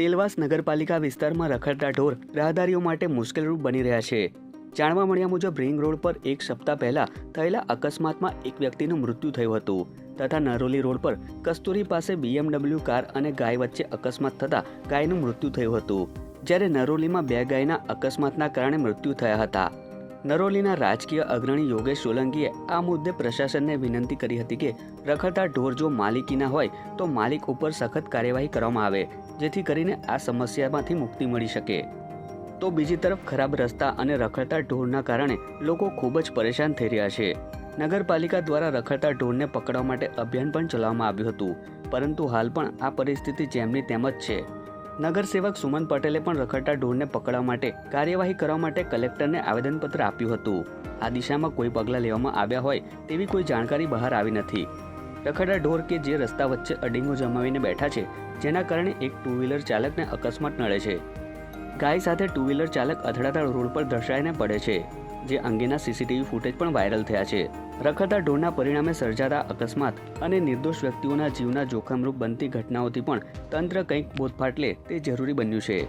સેલવાસ નગરપાલિકા વિસ્તારમાં રખડતા ઢોર રાહદારીઓ માટે મુશ્કેલરૂપ બની રહ્યા છે. જાણવા મળ્યા મુજબ રિંગ રોડ પર એક સપ્તાહ પહેલા થયેલા અકસ્માતમાં એક વ્યક્તિનું મૃત્યુ થયું હતું તથા નરોલી રોડ પર કસ્તુરી પાસે બીએમડબલ્યુ કાર અને ગાય વચ્ચે અકસ્માત થતાં ગાયનું મૃત્યુ થયું હતું. જ્યારે નરોલીમાં બે ગાયના અકસ્માતના કારણે મૃત્યુ થયા હતા. નરોલીના રાજકીય અગ્રણી યોગેશ સોલંકીએ આ મુદ્દે પ્રશાસનને વિનંતી કરી હતી કે રખડતા ઢોર જો માલિકીના હોય, તો માલિક ઉપર સખત કાર્યવાહી કરવામાં આવે, જેથી કરીને આ સમસ્યામાંથી મુક્તિ મળી શકે. તો બીજી તરફ ખરાબ રસ્તા અને રખડતા ઢોરના કારણે લોકો ખૂબ જ પરેશાન થઈ રહ્યા છે. નગરપાલિકા દ્વારા રખડતા ઢોરને પકડવા માટે અભિયાન પણ ચલાવવામાં આવ્યું હતું, પરંતુ હાલ પણ આ પરિસ્થિતિ જેમની તેમ જ છે. નગરસેવક સુમન પટેલે પણ રખડતા ઢોરને પકડવા માટે કાર્યવાહી કરવા માટે કલેક્ટરને આવેદનપત્ર આપ્યું હતું. આ દિશામાં કોઈ પગલાં લેવામાં આવ્યા હોય તેવી કોઈ જાણકારી બહાર આવી નથી. રખડતા ઢોર કે જે રસ્તા વચ્ચે અડીંગો જમાવીને બેઠા છે, જેના કારણે એક ટુ વ્હીલર ચાલકને અકસ્માત નડે છે. ગાય સાથે ટુ વ્હીલર ચાલક અથડાતા રોડ પર દર્શાઈને પડે છે. જે અંગેના સીસીટીવી ફૂટેજ પણ વાયરલ થયા છે. રખડતા ઢોરના પરિણામે સર્જાતા અકસ્માત અને નિર્દોષ વ્યક્તિઓના જીવના જોખમરૂપ બનતી ઘટનાઓથી પણ તંત્ર કંઈક બોધફાટ લે તે જરૂરી બન્યું છે.